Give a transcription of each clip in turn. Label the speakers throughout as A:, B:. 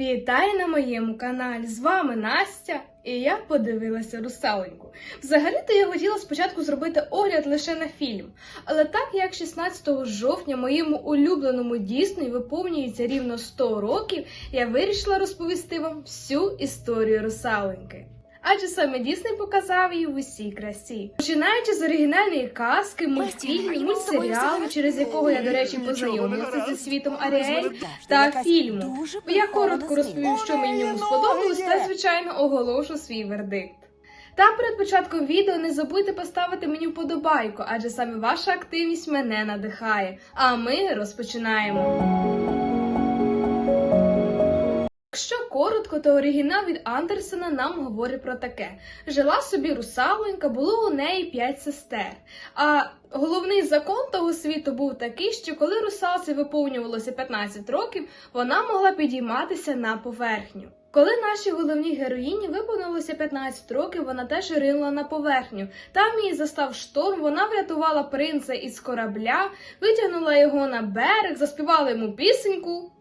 A: Вітаю на моєму каналі! З вами Настя, і я подивилася русаленьку. Взагалі-то я хотіла спочатку зробити огляд лише на фільм, але так як 16 жовтня моєму улюбленому Дісней виповнюється рівно 100 років, я вирішила розповісти вам всю історію русаленьки. Адже саме Дісней показав її в усій красі. Починаючи з оригінальної казки, мультфільмів, мультсеріалу, через якого я, до речі, познайомилася зі світом Аріель, та фільму. Я коротко розповім, що мені в ньому сподобалось, та звичайно оголошу свій вердикт. Та перед початком відео не забудьте поставити мені вподобайку, адже саме ваша активність мене надихає. А ми розпочинаємо. Якщо коротко, то оригінал від Андерсена нам говорить про таке: жила собі русалонька, було у неї п'ять сестер. А головний закон того світу був такий, що коли русалці виповнювалося 15 років, вона могла підійматися на поверхню. Коли нашій головній героїні виповнилося 15 років, вона теж ринула на поверхню. Там її застав шторм, вона врятувала принца із корабля, витягнула його на берег, заспівала йому пісеньку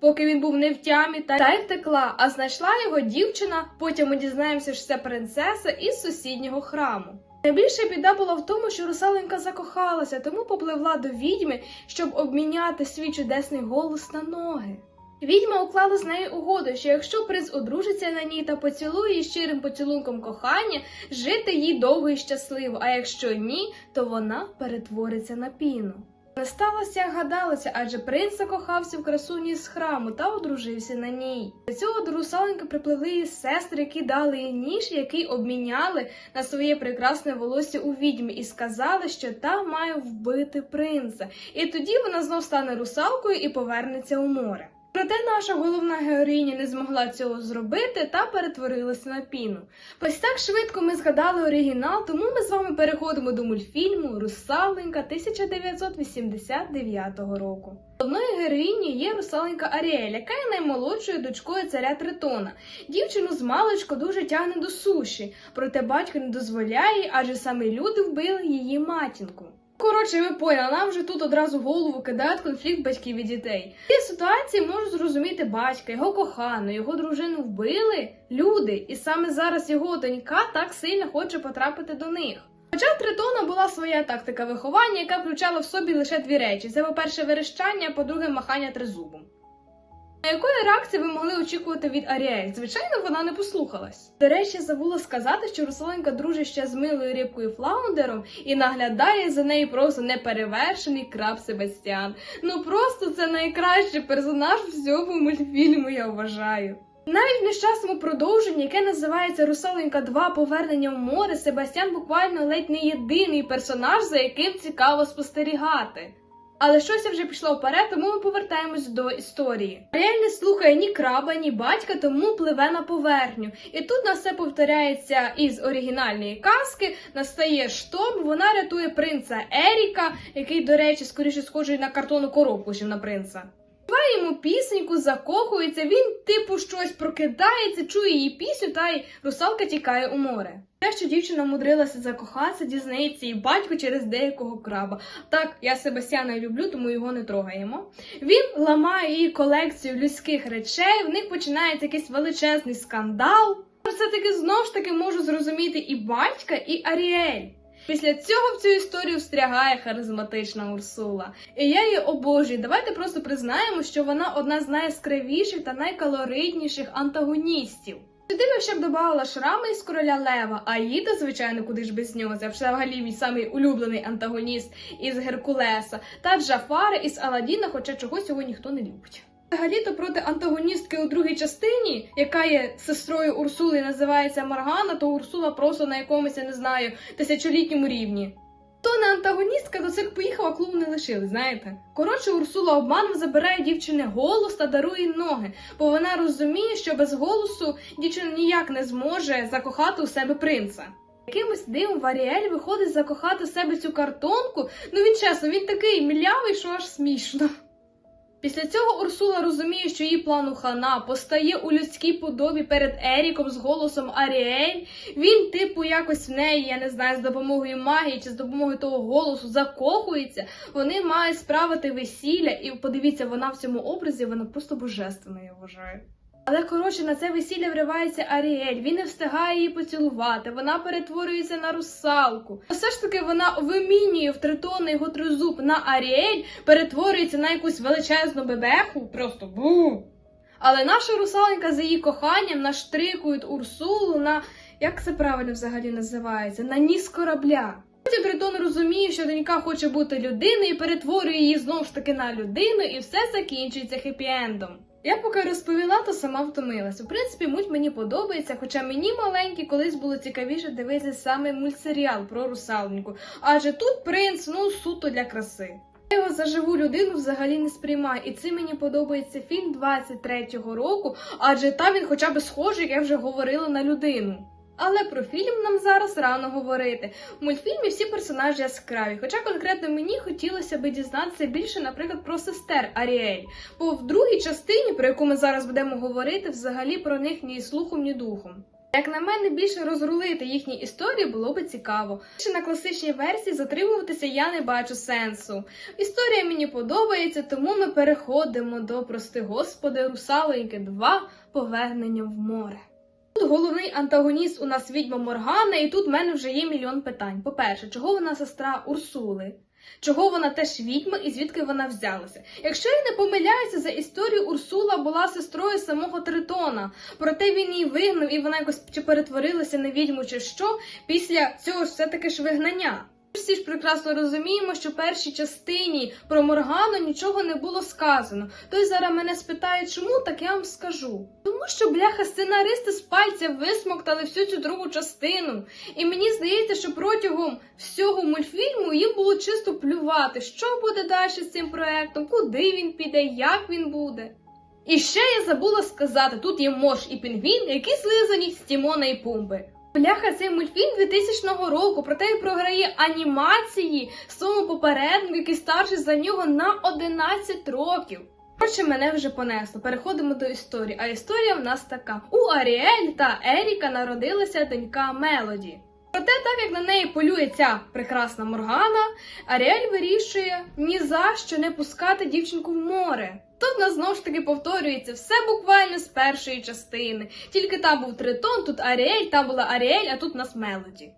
A: поки він був не в тямі, та й втекла, а знайшла його дівчина. Потім ми дізнаємося, що це принцеса із сусіднього храму. Найбільша біда була в тому, що русаленька закохалася, тому попливла до відьми, щоб обміняти свій чудесний голос на ноги. Відьма уклала з нею угоду, що якщо принц одружиться на ній та поцілує її щирим поцілунком кохання, жити їй довго і щасливо, а якщо ні, то вона перетвориться на піну. Не сталося, як гадалося, адже принц закохався в красуні з храму та одружився на ній. До цього до русаленьки припливли її сестри, які дали їй ніж, який обміняли на своє прекрасне волосся у відьмі, і сказали, що та має вбити принца. І тоді вона знов стане русалкою і повернеться у море. Проте наша головна героїня не змогла цього зробити та перетворилася на піну. Ось так швидко ми згадали оригінал, тому ми з вами переходимо до мультфільму Русаленька 1989 року. Головною героїнею є русаленька Аріель, яка є наймолодшою дочкою царя Тритона. Дівчину з маличку дуже тягне до суші, проте батько не дозволяє, адже саме люди вбили її матінку. Коротше, ви поняли, нам вже тут одразу голову кидають конфлікт батьків і дітей. В ситуації можу зрозуміти батька, його кохану, його дружину вбили люди, і саме зараз його донька так сильно хоче потрапити до них. Хоча Тритона була своя тактика виховання, яка включала в собі лише дві речі: це, по-перше, верещання, а по-друге, махання тризубом. А якої реакції ви могли очікувати від Аріель? Звичайно, вона не послухалась. До речі, забула сказати, що Русаленька дружить ще з милою рибкою Флаундером і наглядає за нею просто неперевершений краб Себастьян. Ну просто це найкращий персонаж всього мультфільму, я вважаю. Навіть в нещасному продовженні, яке називається Русаленька 2 Повернення в море, Себастьян буквально ледь не єдиний персонаж, за яким цікаво спостерігати. Але щось вже пішло вперед, тому ми повертаємось до історії. Аріель не слухає ні краба, ні батька, тому пливе на поверхню. І тут на все повторяється із оригінальної казки. Настає штом, вона рятує принца Еріка, який, до речі, скоріше схожий на картонну коробку, ніж на принца. Співає йому пісеньку, закохується, він, типу, щось прокидається, чує її пісню, та й русалка тікає у море. Те, що дівчина мудрилася закохатися, дізнається і батько через деякого краба. Так, я Себастьяна люблю, тому його не трогаємо. Він ламає її колекцію людських речей, в них починається якийсь величезний скандал. Все-таки знов ж таки можу зрозуміти і батька, і Аріель. Після цього в цю історію встрягає харизматична Урсула. І я її обожнюю. Давайте просто признаємо, що вона одна з найяскравіших та найкалоритніших антагоністів. Сюди я ще б додавала шрами із короля Лева, Аїда, звичайно, куди ж без нього. Це взагалі мій самий улюблений антагоніст із Геркулеса, та Джафара із Аладдіна, хоча чогось його ніхто не любить. Взагалі-то проти антагоністки у другій частині, яка є сестрою Урсули, і називається Маргана, то Урсула просто на якомусь, я не знаю, тисячолітньому рівні. То не антагоністка до цих поїхала, клуб не лишили, знаєте. Коротше, Урсула обманом забирає дівчини голос та дарує ноги, бо вона розуміє, що без голосу дівчина ніяк не зможе закохати у себе принца. Якимось дивом Варіель виходить закохати в себе цю картонку. Ну він чесно, він такий млявий, що аж смішно. Після цього Урсула розуміє, що її плану хана постає у людській подобі перед Еріком з голосом Аріель. Він, типу, якось в неї, я не знаю, з допомогою магії чи з допомогою того голосу закохується. Вони мають справити весілля, і подивіться, вона в цьому образі, вона просто божественна, я вважаю. Але коротше на це весілля вривається Аріель. Він не встигає її поцілувати. Вона перетворюється на русалку. Все ж таки вона вимінює в тритон його тризуб на Аріель, перетворюється на якусь величезну бебеху. Просто бу. Але наша русаленька за її коханням наштрикує Урсулу на як це правильно взагалі називається? На ніс корабля. Потім Тритон розуміє, що донька хоче бути людиною і перетворює її знову ж таки на людину, і все закінчується хеппі-ендом. Я поки розповіла, то сама втомилась. У принципі, муть мені подобається, хоча мені маленькі колись було цікавіше дивитися саме мультсеріал про русалоньку. Адже тут принц, ну суто для краси. Я його за живу людину взагалі не сприймаю, і це мені подобається фільм 23-го року, адже там він хоча б схожий, як я вже говорила, на людину. Але про фільм нам зараз рано говорити. В мультфільмі всі персонажі яскраві, хоча конкретно мені хотілося би дізнатися більше, наприклад, про сестер Аріель. Бо в другій частині, про яку ми зараз будемо говорити, взагалі про них ні слухом, ні духом. Як на мене, більше розрулити їхні історії було би цікаво. Ще на класичній версії затримуватися я не бачу сенсу. Історія мені подобається, тому ми переходимо до прости господи, русалоньки 2 повернення в море. Тут головний антагоніст у нас відьма Моргана, і тут в мене вже є мільйон питань. По-перше, чого вона сестра Урсули? Чого вона теж відьма і звідки вона взялася? Якщо я не помиляюся, за історію Урсула була сестрою самого Тритона, проте він її вигнав і вона якось чи перетворилася на відьму, чи що після цього ж все-таки ж вигнання. Всі ж прекрасно розуміємо, що в першій частині про Моргану нічого не було сказано. Той зараз мене спитає, чому, так я вам скажу. Тому що, бляха, сценаристи з пальця висмоктали всю цю другу частину. І мені здається, що протягом всього мультфільму їм було чисто плювати, що буде далі з цим проектом, куди він піде, як він буде. І ще я забула сказати: тут є Мош і Пінгвін, які слизані з Тімона і Пумби. Бляха, цей мультфільм 2000 року, проте він програє анімації своєму попереднику, який старший за нього на 11 років. Коротше, мене вже понесло. Переходимо до історії. А історія в нас така: у Аріель та Еріка народилася донька Мелоді. Проте, так як на неї полює ця прекрасна Моргана, Аріель вирішує ні за що не пускати дівчинку в море. Тут нас знову ж таки повторюється все буквально з першої частини. Тільки там був Тритон, тут Аріель, там була Аріель, а тут нас Мелоді.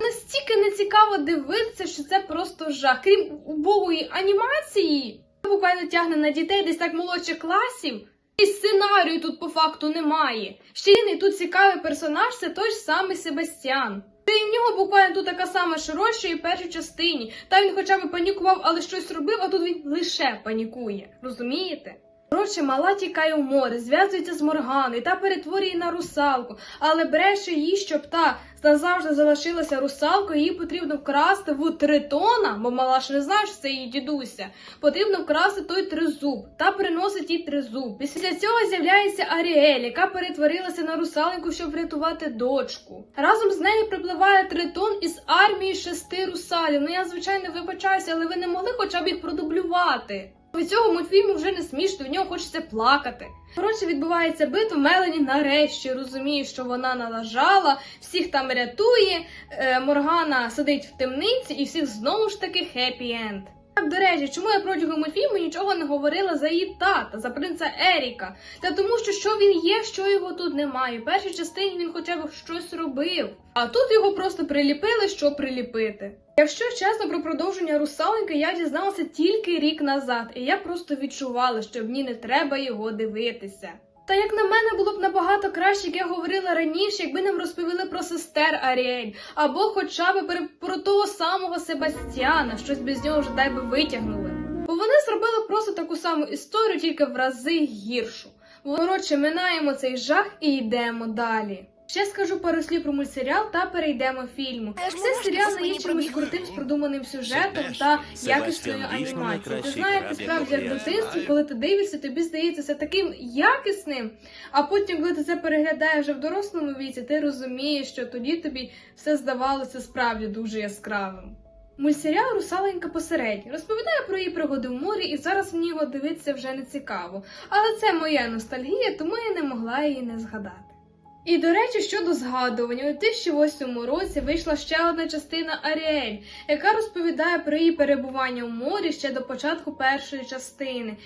A: Настільки не цікаво дивитися, що це просто жах. Крім убогої анімації, буквально тягне на дітей десь так молодших класів. І сценарію тут по факту немає. Ще єдиний тут цікавий персонаж це той ж самий Себастьян. В нього буквально тут така сама широча і першій частині. Та він хоча б панікував, але щось робив, а тут він лише панікує. Розумієте? Коротше, мала тікає в море, зв'язується з Морганою та перетворює на русалку, але бреше їй, щоб та назавжди залишилася русалкою, її потрібно вкрасти в тритона, бо мала ж не знає, що це її дідуся. Потрібно вкрасти той тризуб та приносить їй тризуб. Після цього з'являється Аріель, яка перетворилася на русалоньку, щоб врятувати дочку. Разом з нею припливає тритон із армії шести русалів. Ну я звичайно вибачаюся, але ви не могли хоча б їх продублювати. Від цього мультфільму вже не смішно, в нього хочеться плакати. Коротше, відбувається битва, Мелані нарешті розуміє, що вона налажала, всіх там рятує. Е, Моргана сидить в темниці і всіх знову ж таки хеппі-енд. До речі, чому я протягом мультфільму нічого не говорила за її тата, за принца Еріка? Та тому, що що він є, що його тут немає. В першій частині він хоча б щось робив, а тут його просто приліпили, щоб приліпити. Якщо чесно про продовження русалоньки, я дізналася тільки рік назад, і я просто відчувала, що мені не треба його дивитися. Та як на мене було б набагато краще, як я говорила раніше, якби нам розповіли про сестер Аріель, або хоча б про- того самого Себастьяна, щось без нього вже дай би витягнули. Бо вони зробили просто таку саму історію, тільки в рази гіршу. Коротше, минаємо цей жах і йдемо далі. Ще скажу пару слів про мультсеріал та перейдемо фільму. Це серіал не є чимось крутим з продуманим сюжетом та якісною анімацією. Ти знаєте, справді як в дитинстві, коли ти дивишся, тобі здається це таким якісним. А потім, коли ти це переглядаєш вже в дорослому віці, ти розумієш, що тоді тобі все здавалося справді дуже яскравим. Мультсеріал Русаленька посередньо розповідає про її пригоди в морі, і зараз мені його дивитися вже не цікаво. Але це моя ностальгія, тому я не могла її не згадати. І до речі, щодо згадування, у 2008 році вийшла ще одна частина Аріель, яка розповідає про її перебування в морі ще до початку першої частини,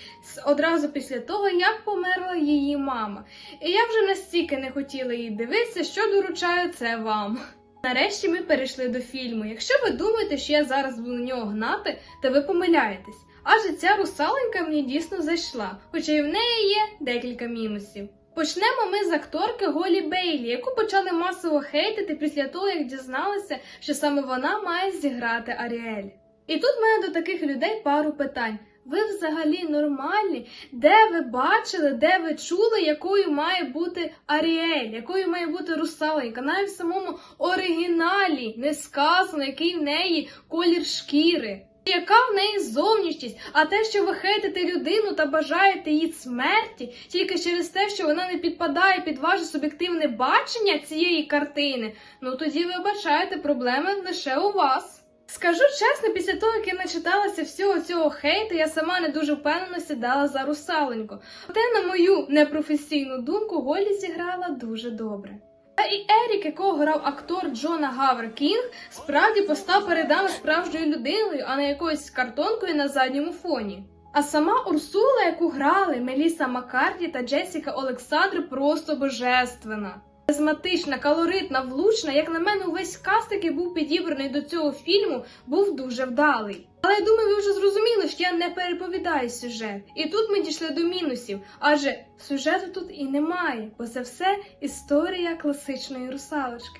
A: одразу після того, як померла її мама. І я вже настільки не хотіла її дивитися, що доручаю це вам. Нарешті ми перейшли до фільму. Якщо ви думаєте, що я зараз буду на нього гнати, то ви помиляєтесь. Адже ця русаленька мені дійсно зайшла, хоча і в неї є декілька мінусів. Почнемо ми з акторки Голі Бейлі, яку почали масово хейтити після того, як дізналися, що саме вона має зіграти Аріель. І тут в мене до таких людей пару питань. Ви взагалі нормальні? Де ви бачили, де ви чули, якою має бути Аріель, якою має бути русаленька? Навіть в самому оригіналі не сказано, який в неї колір шкіри. Яка в неї зовнішність? А те, що ви хейтите людину та бажаєте її смерті, тільки через те, що вона не підпадає під ваше суб'єктивне бачення цієї картини, ну тоді ви бачаєте проблеми лише у вас. Скажу чесно, після того, як я начиталася всього цього хейту, я сама не дуже впевнено сідала за русаленьку. Проте, на мою непрофесійну думку, Голі зіграла дуже добре. Та і Ерік, якого грав актор Джона Гавер Кінг, справді постав перед нами справжньою людиною, а не якоюсь картонкою на задньому фоні. А сама Урсула, яку грали Меліса Маккарті та Джесіка Олександр, просто божественна. Харизматична, калоритна, влучна, як на мене, увесь каст, який був підібраний до цього фільму, був дуже вдалий. Але я думаю, ви вже зрозуміли, що я не переповідаю сюжет. І тут ми дійшли до мінусів, адже сюжету тут і немає, бо це все історія класичної русалочки.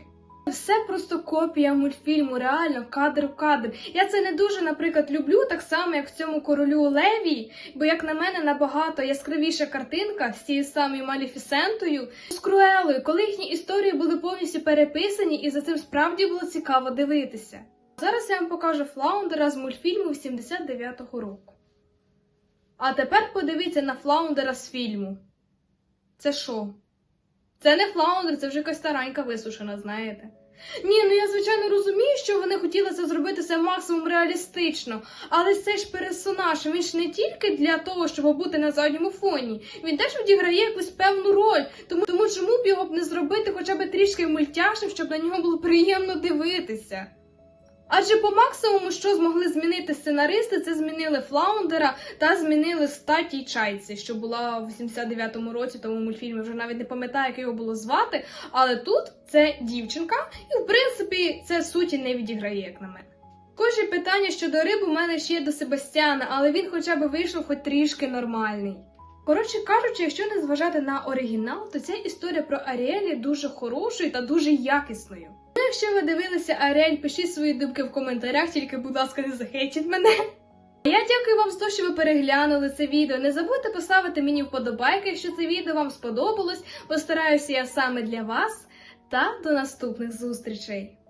A: Все просто копія мультфільму, реально кадр в кадр. Я це не дуже, наприклад, люблю, так само, як в цьому королю Левії, бо, як на мене, набагато яскравіша картинка з цією самою Маліфісентою, з Круелою, коли їхні історії були повністю переписані, і за цим справді було цікаво дивитися. Зараз я вам покажу Флаундера з мультфільму 79-го року. А тепер подивіться на Флаундера з фільму. Це що? Це не флаундер, це вже якась старанька висушена, знаєте. Ні, ну я звичайно розумію, що вони хотіли це зробити все максимум реалістично, але цей ж персонаж, він ж не тільки для того, щоб бути на задньому фоні. Він теж відіграє якусь певну роль. Тому, тому чому б його б не зробити хоча б трішки мультяшним, щоб на нього було приємно дивитися? Адже по максимуму, що змогли змінити сценаристи, це змінили Флаундера та змінили статі чайці, що була в 89-му році, тому мультфільмі вже навіть не пам'ятаю, як його було звати. Але тут це дівчинка, і в принципі це суті не відіграє, як на мене. Схожі питання щодо риб у мене ще є до Себастьяна, але він хоча б вийшов хоч трішки нормальний. Коротше кажучи, якщо не зважати на оригінал, то ця історія про Аріелі дуже хорошою та дуже якісною. Ну, якщо ви дивилися Аріель, пишіть свої думки в коментарях, тільки, будь ласка, не захейтіть мене. Я дякую вам за те, що ви переглянули це відео. Не забудьте поставити мені вподобайки, якщо це відео вам сподобалось. Постараюся я саме для вас. Та до наступних зустрічей!